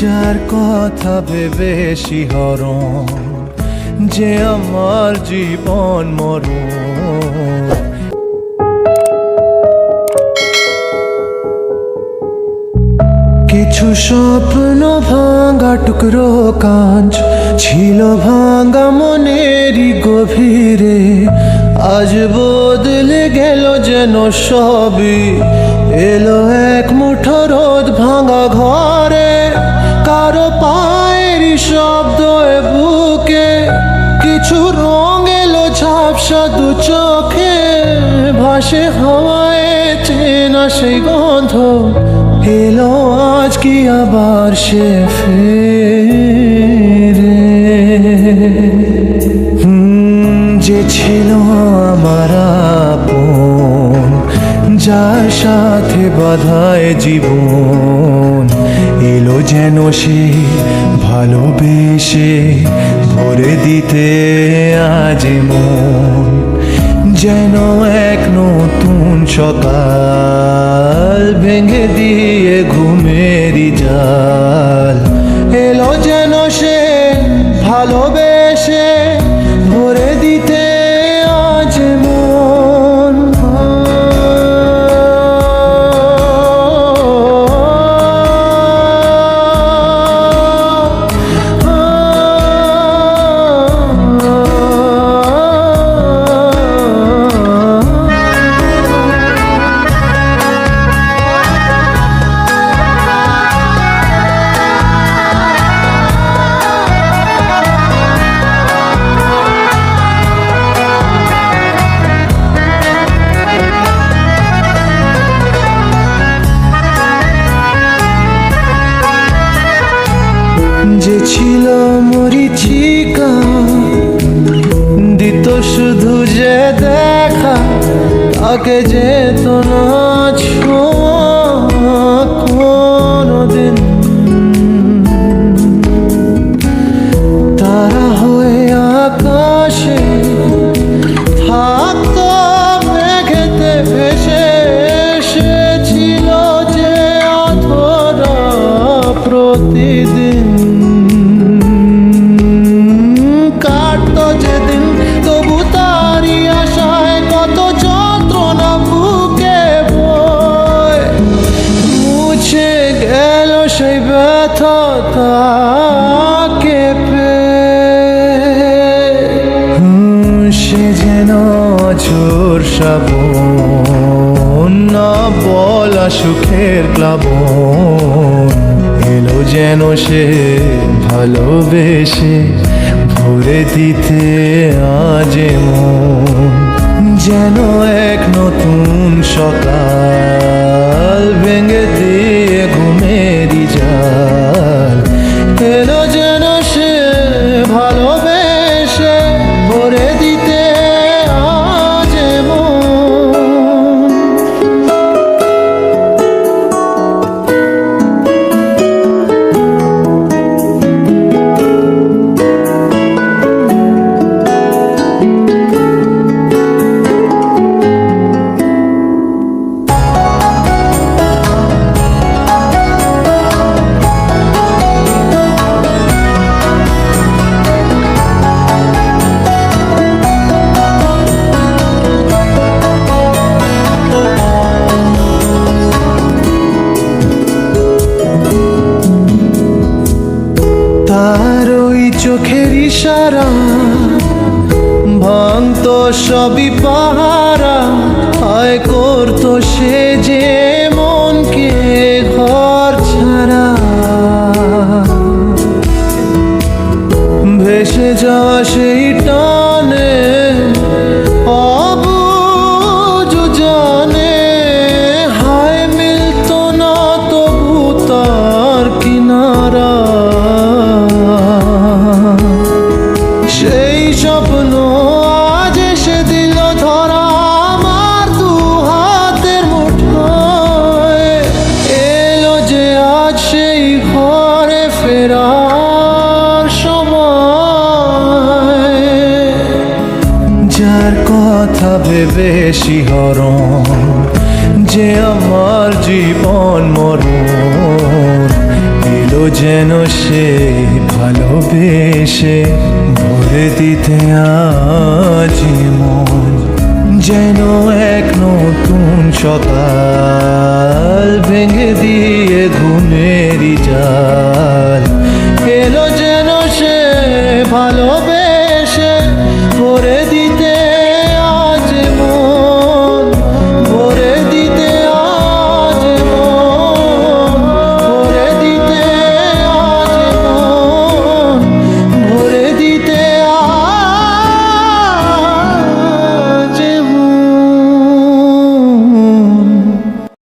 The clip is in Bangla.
যার কথা ভেবে শিহরণ যে আমার জীবন মরণ। কিছু স্বপ্ন ভাঙা টুকরো কাঁচ ছিল ভাঙা মনেরই গভীরে। আজ বদলে গেল যেন সবই, এলো এক মুঠো রোদ ভাঙা ঘরে। দু চোখে ভাসে হাওয়ায় চেনা সেই গন্ধ। এলো আজ কি আবার সে ফেরে? যে ছিল আমার যার সাথে বাধায় জীবন, এলো যেন সে ভালোবেসে ভরে দিতে আজ মন যেন এক নতুন সকাল ভেঙে দিয়ে ঘুমেরি জাল। এলো যেন সে ভালোবেসে তাকে যেত না কোনোদিন। তারা হয়ে আকাশে থাকতো মেঘেতে ভেসে এসেছিল যে অধরা প্রতিদিন। শ্রাবণ না বলা সুখের ক্লাব এলো যেন সে ভালোবেসে, ভরে দিতে আজ যেন এক নতুন সকাল ভেঙে ইশারা ভাঙত সবই পাহারা আয় করতো সে যে মনকে ঘর ছাড়া। ভেসে যাওয়া সেই ভেবে শিহরণ যে আমার জীবন মরণ, এলো যেন সে ভালোবেসে, ভরে দিতে আজি মন, যেন এক নতুন সকাল ভেঙে দিয়ে ঘুমেরই যা